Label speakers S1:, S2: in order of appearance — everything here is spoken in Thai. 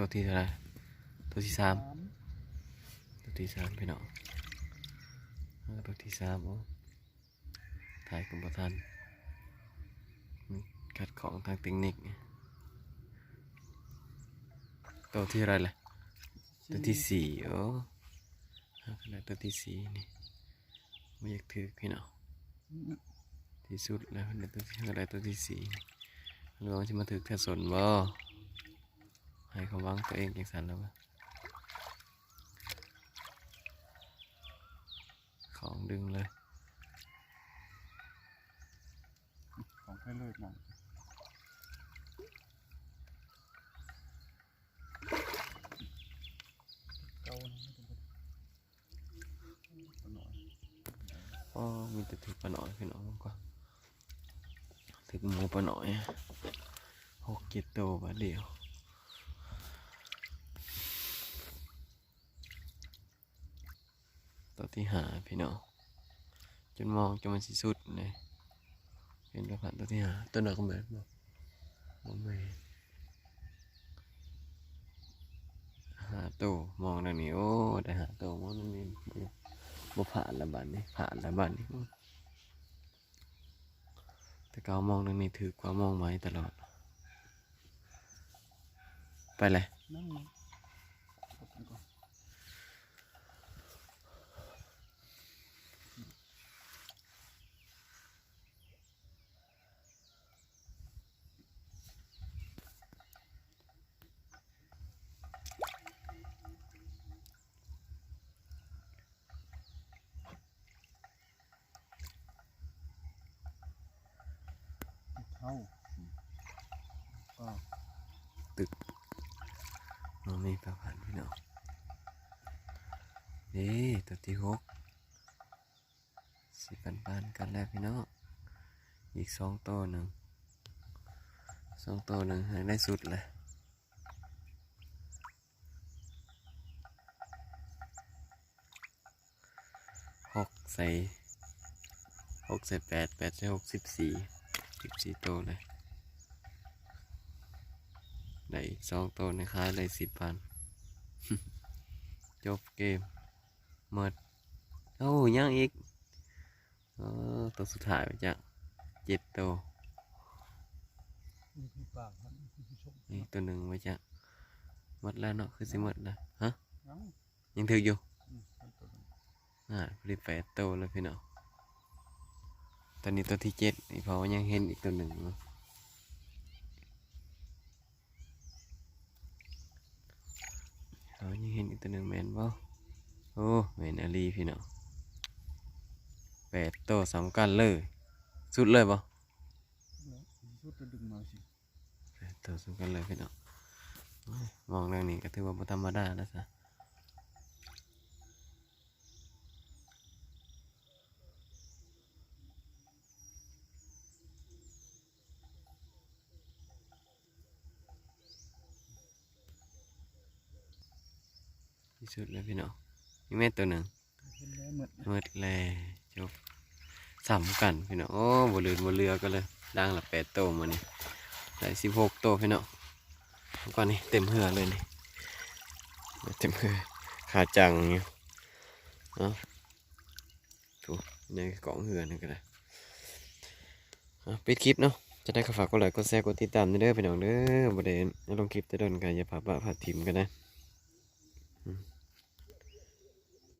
S1: ตัวที่เท่าไหรตัวที่สามตัวที่สามพี่น้องตัวที่สามโอ้ถ่ายกับประธานขัดของทางเทคนิคตัวที่อะไรล่ะตัวที่สี่โอ้อ่าขนาดตัวที่สี่นี่ไม่อยากถือพี่น้องที่สุดแล้วเดี๋ยวตัวที่อะไรตัวที่สี่หรือว่าจะมาถึกแค่สนบ่ ให้เขาวางตัวเองจังสันแล้ววะของดึงเลย
S2: ของใครเลิกหนังเก่านะไม่ต้องไปตัวหน่อย
S1: อ๋อมีแต่ถึกปลาหน่อยพี่น้องก็ถึกหมูปลาหน่อยหกเจ็ดตัวบาทเดียว ตัวที่หาพี่น้องจนมองจนมันสิสุดเลยเห็นกระพันตัวที่หาตัวหนักเหมือนบ่บ่แม่หาตู้มองทางนี้โอ้ได้หาตู้มองทางนี้บ่ผ่านล้วบัดนี้ผ่านล้วบัดนี้แต่เขามองทางนี้ถือกว่ามองไม้ตลอด ไปเลย
S2: นั่งนะเอาไปก่อน เท่าก็
S1: มองนี่ประผ่านพี่น้องนี่ตัวที่หกสิปันปันกันแล้วพี่น้องอีกสองตัวหนึ่งสองตัวหนึ่งให้ได้สุดเลยหกใส่หกใส่แปดแปดใส่หกสิบสี่ สิบสี่ตัวเลย ได้อีกสองตัวในค้ายเลยสิบพันจบเกมหมดโอ้ยังอีกเออตัวสุดท้ายไปจ้ะเจ็ดตัว
S2: นี่คือปากครับนี่คือผู้ชม
S1: นี่ตัวหนึ่งไว้จ้ะหมดแล้วเนาะคือสิหมดนะฮะ
S2: ยัง
S1: ยังถืออยู่
S2: อืมเอาตัวนั้น
S1: อ่าพอดีแปดตัวแล้วพี่น้อง ตอนนี้ตัวที่เจ็ดอีกเพราะว่ายังเห็นอีกตัวหนึ่งเนาะเขายังเห็นอีกตัวหนึ่งแมนบ่โอ้แมนอาลีพี่น้องแปดตัวสำคัญเลย สุดเลยบ่
S2: แล้วสุดจะดึงมาสิ
S1: แปดตัวสำคัญเลยพี่น้องโอ้ยมองเรื่องนี้ก็ถือว่าบ่ธรรมดาแล้วซะ ที่สุดเลยพี่น้องมีแม่ตัวหนึ่ง
S2: เห็นแล้วเหมือน
S1: มืดเลยจบสำกันพี่น้องโอ้บเรือนบเรือก็เลยดังละแปดโตวมานี่ได้สิบหกโตวพี่น้องแล้วก่อนนี่เต็มเหือเลยนี่เต็มเหือขาจังอยู่เนาะถูกในกล่องเหือนี่ก็ได้อะปิดคลิปเนาะจะได้ก็ฝากกดไลค์กดแชร์กดติดตามนี่เด้อพี่น้องเด้อบ่ได้ลงคลิปแต่โดนกันอย่าพลาดพลาดทิมกันนะ